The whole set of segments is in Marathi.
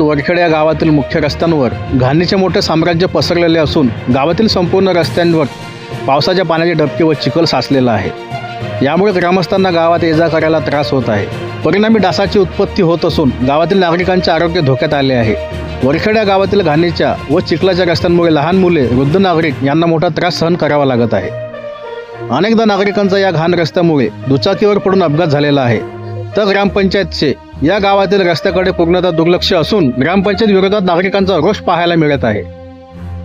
वरखेड या गावातील मुख्य रस्त्यांवर घाणीचे मोठे साम्राज्य पसरलेले असून गावातील संपूर्ण रस्त्यांवर पावसाच्या पाण्याचे डबके व चिखल साचलेला आहे. यामुळे ग्रामस्थांना गावात ये जा करायला त्रास होत आहे. परिणामी डासाची उत्पत्ती होत असून गावातील नागरिकांचे आरोग्य धोक्यात आले आहे. वरखेड या गावातील घाणीच्या व चिखलाच्या रस्त्यांमुळे लहान मुले वृद्ध नागरिक यांना मोठा त्रास सहन करावा लागत आहे. अनेकदा नागरिकांचा या घाण रस्त्यामुळे दुचाकीवर पडून अपघात झालेला आहे. तर ग्रामपंचायतचे या गावातील रस्त्याकडे पूर्णतः दुर्लक्ष असून ग्रामपंचायत विरोधात नागरिकांचा रोष पाहायला मिळत आहे.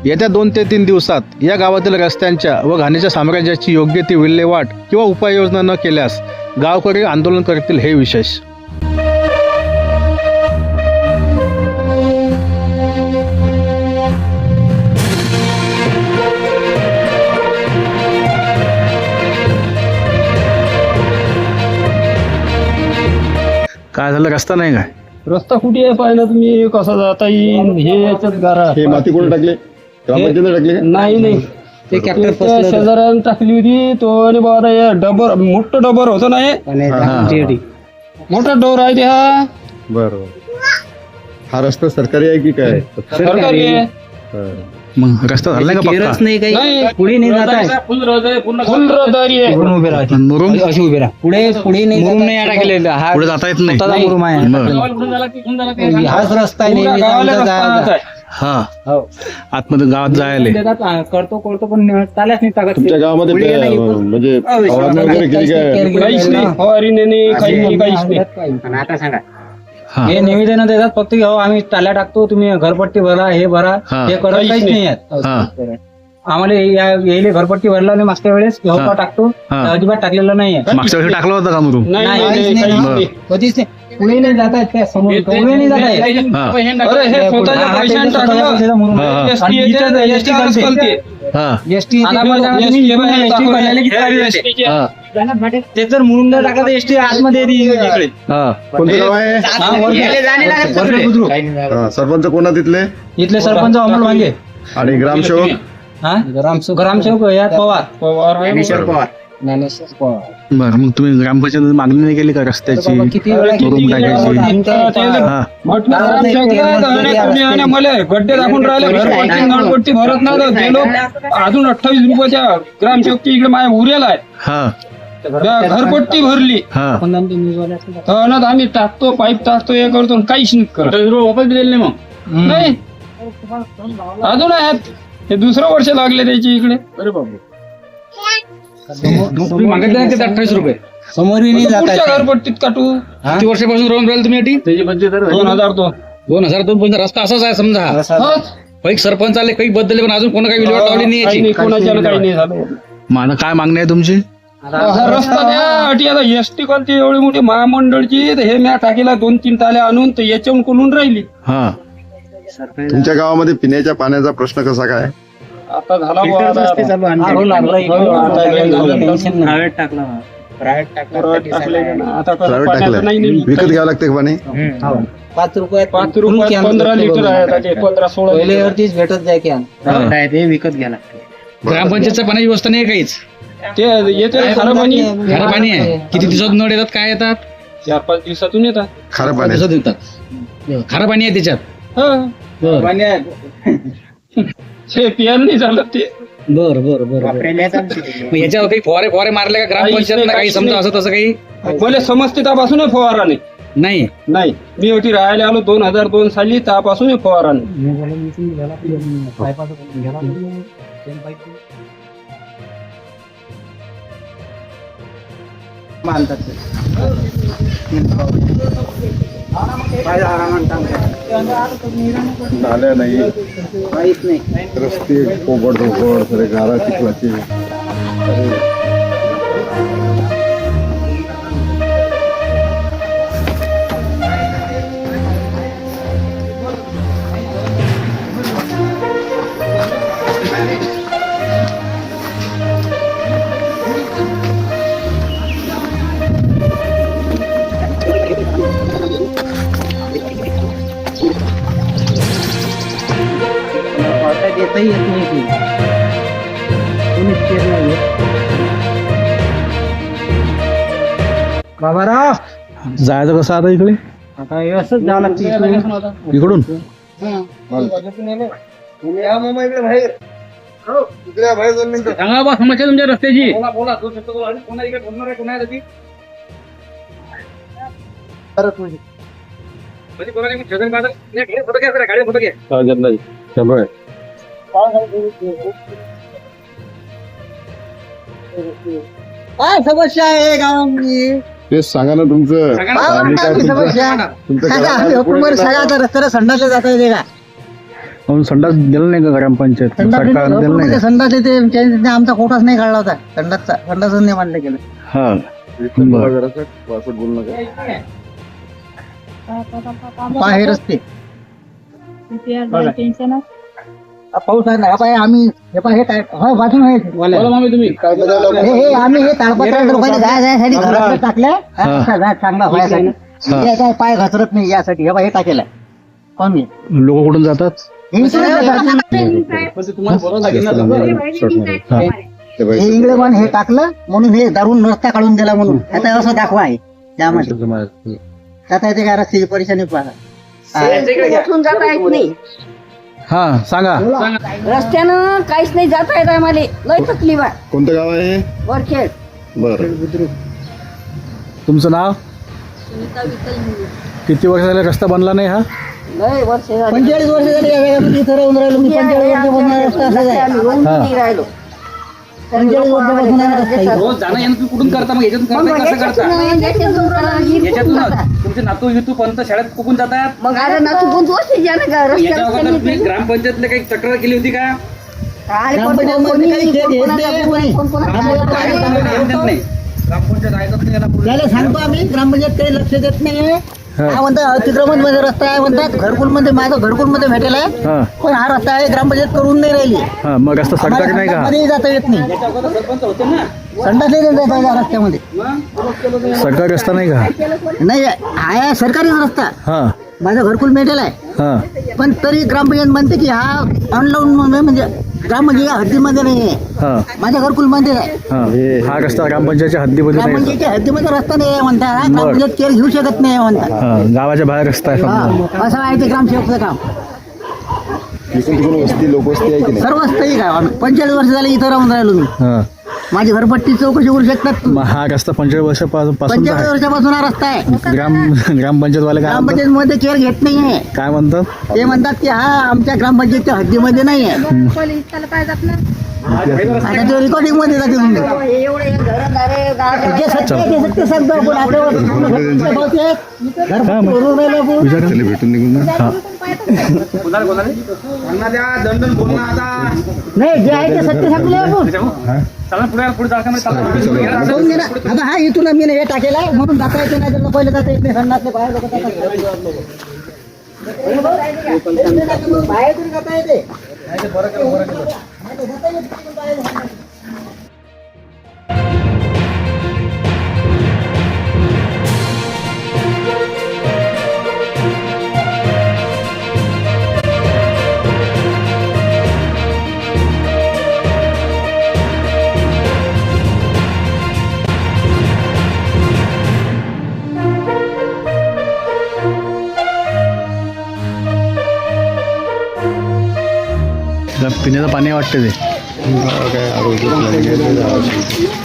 येत्या दोन ते तीन दिवसात या गावातील रस्त्यांच्या व घाणीच्या साम्राज्याची योग्य ती विल्हेवाट किंवा उपाययोजना न केल्यास गावकरी आंदोलन करतील हे विशेष. काय झालं रस्ता नाही काय? रस्ता कुठे आहे पाहिजे तुम्ही? कसा जाता येईल हे याच्यात गारा हे माती कोणी टाकले? ग्रामपंचायतीने टाकले का? नाही नाही. ते शेजाऱ्यानं टाकली होती. तो आणि बाबा हे डबर मोठं डबर होतं ना हे? हा. मोठा डोर आहे ते हा. बरं हा रस्ता सरकारी आहे की काय? सरकारी आहे. मग रस्ता झाला नाही का पक्का? नाही काही. नाही. पुढे नाही जात आहे. फुल रहदारी आहे उभे राहते मुरुम अशी उभे राहा. पुढे पुढे नाही मुरुम नाही टाकलेलं हा पुढे जाता येत नाही. स्वतःचा मुरुम आहे. बरं. हाच रस्ता आहे पुऱ्या नेहमी गावाला आमचा जायचा. आहे. हा. हो. आतमध्ये गावात जायला करतो करतो पण चालच नाही टाकत तुमच्या गावामध्ये पुढे नाही, म्हणजे फवारणी वगैरे केली काय? काहीच नाही. फवारीने नाही काही नाही काहीच नाही. आणि आता सांगा. हा हे निवेदन देतात फक्त की आम्ही टाल्या टाकतो तुम्ही घरपट्टी भरा हे भरा हा. हे करत काहीच नाही. नाही आहेत हा आम्हाला या- यायले घरपट्टी भरला नाही मागच्या वेळेस हा. टाकतो हा. अजिबात टाकलेलं नाहीये मागच्या वर्षी टाकलं होतं का नाही नाही, नाही, काहीच नाही, नाही. नाही. कधीच नाही पुढे नाही जात आहेत त्या समोर पुढे नाही जात आहे हा अरे हे स्वतःच्या हा, पैशाने त्याच्या स्वतःच्या टाकलं पैशाचा मुरुम. हा, हा. एसटी आणि येते, इथं एसटी एसटी. हा हे. हा ते जर मुरुम नाही टाकत एसटी आतमध्ये येते हा. कोणतं गाव आहे? हा. हा, सरपंच कोणा तिथले इथले? सरपंच अमोल वांगे. आणि ग्रामसेवक? हा? ग्रामसेवक ग्रामसेवक या पवार. पवार. आहे. ज्ञानेश्वर पवार. बरं मग तुम्ही ग्रामपंचायत मागणी नाही केली का रस्त्याची? किती टाकायची? हा. म्हटलं आमच्याकडे आणि मला गड्डे दाखवून राहिले. घरपट्टी नळपट्टी भरत नाही तर ते लोक अजून अठ्ठावीस रुपयाच्या ग्रामसेवकची इकडे माझ्या उरेल आहे. हा. त्या घरपट्टी भरली. हा. ना आम्ही टाकतो पाईप टाकतो हे करतो आणि काहीच नाही करत. वापस दिले नाही मग? नाही. अजून आहेत. हे दुसरं वर्ष लागले त्याची इकडे. अरे मागितले ते अठ्ठावीस रुपये. समोर नाही जात पुढच्या आहे. घरपट्टीत काटू? किती वर्षापासून राहून राहिले तुम्ही अटी दोन हजार दोन. दोन हजार दोन पर्यंत रस्ता असाच आहे समजा. हो. काही सरपंच आले काही बदलले पण अजून कोणा काही विल्हेवाट लावली नाही काही याची नाही, कोणाच्यानं काही नाही झालं. माझं काय मागणी आहे तुमची? हा रस्ता द्या अटी आता एसटी कोणती एवढी मोठी महामंडळची तर हे म्या टाकीला दोन तीन टाल्या आणून तर याच्याहून कोलून राहिली. हा. तुमच्या गावामध्ये पिण्याच्या पाण्याचा प्रश्न कसा काय? आता झाला. हो. हो, हे. परत टाकले ना. आता कसं प्रायव्हेट पाण्याचं नाही. विकत घ्यावं लागते का पाणी हो. पाच रुपयात पाच कॅन पंधरा लिटर. आहे आता ते पंधरा सोळा पहिले लिटर. वरतीच भेटत जाय कॅन हा. ते विकत घ्या लागते ग्रामपंचायतच्या पाण्याची व्यवस्था नाही काहीच ते येते खरं पाणी खारं पाणी आहे किती दिवसात नळ येतात काय येतात चार पाच दिवसातून येतात खारं पाणी दिवसात येतात खारं पाणी आहे त्याच्यात हा. पियाला नाही झालं ते. बर बर बर मग याच्यावर काही फवारे फवारे मारले का ग्रामपंचायत काही काहीच समजा नाही. असं तसं काही? मला समजते त्यापासून हे फवारा नाही. नाही. नाही मी होती राहायला आलो दोन हजार दोन साली त्यापासून हे फवारा नाही नाल्या नाही. रस्ते कोबड धोबड सगळे गारा चिखलाचे. देताही येत नाही ते. कोणीच येत. बाबाराव! जायचं कसं आता इकडे? आता हे असंच जावं लागतं इकडून. सांगा बा समस्या तुमच्या रस्त्याची. काय समस्या आहे गावामध्ये? तेच सांगा ना तुमचं. काय आम्ही आता रस्त्याला संडासला जाता येते का? म्हणून संडास दिलं नाही का ग्रामपंचायत? सरकारने दिलं नाही संडास का संडास येते त्यांनी आमचा कोटाच नाही काढला होता. संडासचा संडासच नाही मानलं गेलं. हा. इकडून बघा जरासं, असं बोलू नका. पहा हे रस्ते. टेन्शन पाऊस आहे ना हा पाय आम्ही हे पाय हे काय हा वाचून आहे बोला. मामी तुम्ही. हे हे आम्ही हे ताडपत्र लोकांनी गाय जायसाठी घरात टाकल्या. हा. हा, गाय चांगला व्हायसाठी. हा. हे काय पाय घसरत नाही यासाठी. हे पाय हे टाकेलं आहे. कोण हे? लोक कुठून जातात? हे इकडे जातात. हा. ते हे पण हे? टाकलं? म्हणून हे दारून रस्ता काढून दिला म्हणून. आता असं दाखवा आहे त्यामध्ये आता येते काय रस्त्याची परेशानी पहा. जाता येत नाही. हा सांगा. रस्त्यानं काहीच नाही जाता येत आम्हाला. लय तकलीफ आहे कोणतं गाव आहे हे? वरखेड बरं. तुमचं नाव? किती वर्ष झाले रस्ता बनला नाही हा? लय वर्ष झाली. पंचेचाळीस वर्ष झाली या जगामध्ये इथं राहून राहिलो. मी पंचेचाळीस वर्ष बनणार रस्ता असाच आहे आम्ही वळून नाही राहिलो. पंचेचाळीस रस्ता. रोज जाणं येणं तुम्ही कुठून करता मग? याच्यातून करता कसं करता? याच्यातून- तुमचे नातू युतू पंत शाळेत कुठून जातात मग आता ना चुकून वर्ष झालं का याच्या रस्त्यावर अगोदर त्यांनी तुम्ही ग्रामपंचायतले काही तक्रार केली होती का काय पण ग्रामपंचायतमध्ये कोणी- कोणी. कोण ग्रामपंचायत ग्रामपंचायत ग्रामपंचायत लक्ष देत नाही हा. काय म्हणतात अतिक्रमणमध्ये रस्ता आहे म्हणतात. घरकुलमध्ये माझं घरकुलमध्ये भेटेल आहे. हा. पण हा रस्ता आहे ग्रामपंचायत करून नाही राहिली. हा मग रस्ता सरकारी नाही का? मध्ये जाता येत नाही. याच्या अगोदर सरपंच होते ना संडास नाही जाता येत या रस्त्यामध्ये. सरकारी रस्ता नाही का? नाही आहे सरकारीच रस्ता. हा. माझं घरकुल भेटेल आहे. हा. पण तरी ग्रामपंचायत म्हणते की हा ऑनलाईन म्हणजे ग्रामपंचायत हद्दीमध्ये नाही आहे हा. माझ्या घरकुल आहे हा हा रस्ता ग्रामपंचायतच्या हद्दीमध्ये नाही ग्रामपंचायतच्या हद्दीमध्ये रस्ता नाही आहे म्हणतात हा ग्रामपंचायत केअर घेऊ शकत नाही आहे हा गावाच्या बाहेर रस्ता आहे समजा हा असं आहे ते ग्रामसेवकचं काम. इकडून तिकडून वस्ती लोकवस्ती आहे की नाही? सर्व काही काय पंचेचाळीस वर्ष झाले इथं राहून राहिलो मी. हा. माझी घरपट्टी चौकशी करू शकतात मग हा रस्ता पंचेचाळीस वर्षापासून पंचेचाळीस वर्षापासून हा रस्ता आहे. ग्राम ग्रामपंचायतवाले काय म्हणतात? ग्रामपंचायत मध्ये केअर घेत नाही आहे. काय म्हणतात? ते म्हणतात की हा आमच्या ग्रामपंचायतच्या हद्दीमध्ये नाही आहे. आता ते रेकॉर्डिंगमध्ये जाते तुम्ही. हे एवढे घरदारे, गाड्या- जे सत्य आहे ते सत्य सांगतो आपण. आता भेटून निघून नाही जे आहे ते सत्य सांगले आपण. म्हणजे. आता हा इथून मी हे टाकेला. म्हणून येते नाही तर पहिले जाता येत नाही संडासले बाहेर लोक बाहेर तरी जाता येते? ಹೊರಗೆ ಹೊರಗೆ पिण्याचं पाणी वाटतं ते. काय आरोग्य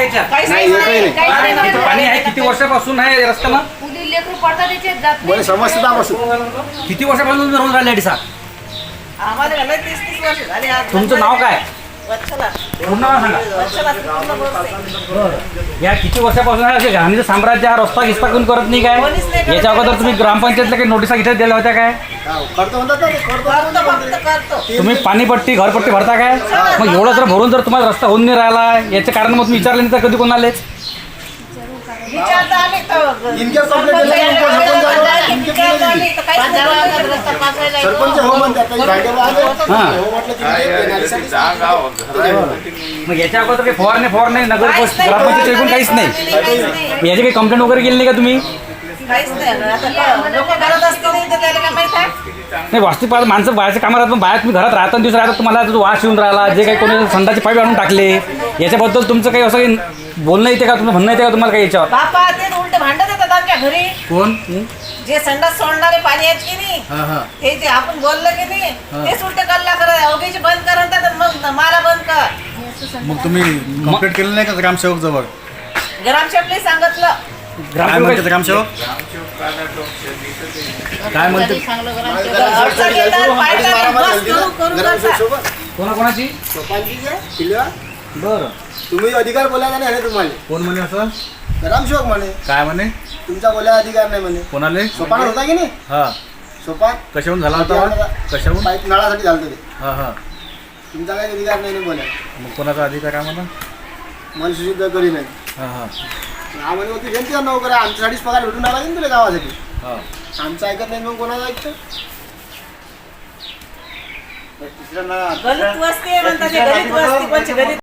नाही, काहीच नाही, हा. इथं पाणी आहे किती वर्षापासून आहे रस्त्याला उदी लेकरं पडतात त्याच्यात जात नाही. किती वर्षापासून तुम्ही रोज राहिले अडीसा तुमचं नाव काय? नाव या किती वर्षापासून असे घाणीचं साम्राज्य हा रस्ता गिस्ता कोण करत नाही काय? याच्या अगोदर तुम्ही ग्रामपंचायतला काही नोटिसा इथे दिल्या होत्या काय? तुम्ही पाणीपट्टी घरपट्टी भरता काय? मग एवढं जर भरून जर तुम्हाला रस्ता होऊन नाही राहिला याचे कारण मग तुम्ही विचारले नाही तर कधी कोणाले हां मग याच्या अगोदर काही फवारणे फवारणे नगर पोस्ट ग्रामपंचायत ऐकून काहीच नाही. मग याची काही कंप्लेंट वगैरे केली नाही का तुम्ही? नाही वास्तविक पाहता माणसं बाहेरच्या कामात राहतात पण बाहेर तुम्ही घरात राहता दिवस राहतात तुम्हाला जो वास येऊन राहिला जे काही कोणी संडाचे पाईप आणून टाकले याच्याबद्दल तुमचं काही असं काही बोलणं येते का? तुमचं म्हणणं येते का तुम्हाला काही याच्यावर? बापा ते उलट भांडत येतात आमच्या घरी? कोण? जे संडास सोडणारे पाणी आहेत की नाही हा हा. हे जे आपण बोललो की नाही तेच उलट कल्ला करत अवघीची बंद करत तर मग मला बंद कर. मग तुम्ही कंप्लीट केलं नाही का ग्रामसेवक जवळ ग्रामसेवकले सांगितलं. काय म्हणते ग्रामसेवक? काय म्हणते? अडचण येतात, पायतात, बस करू- करू करतात. कोणाकोणाची? बरं. तुम्ही अधिकार बोलायला नाही तुम्हाला. कोण म्हणे असं? ग्रामसेवक म्हणे. काय म्हणे? तुमचा बोलायला अधिकार नाही म्हणे. कोणाले? सोपान होता की नाही? हा. सोपान? कशाहून झाला होता कशाहून पाईप नळासाठी झालं ते. हा हा. तुमचा काही अधिकार नाही ना बोलायला. मग कोणाचा अधिकार आहे म्हणा मला सुद्धा करी नाही. हा हा. आम्हाला होती जनतेचा नोकर आहे आमच्यासाठीच पगार भेटून आला की नाही तुला गावासाठी. हा. आमचं ऐकत नाही मग कोणाला ऐकतं? वस्ती आहे म्हणतात ते गरीब वस्ती कोणची? गरीब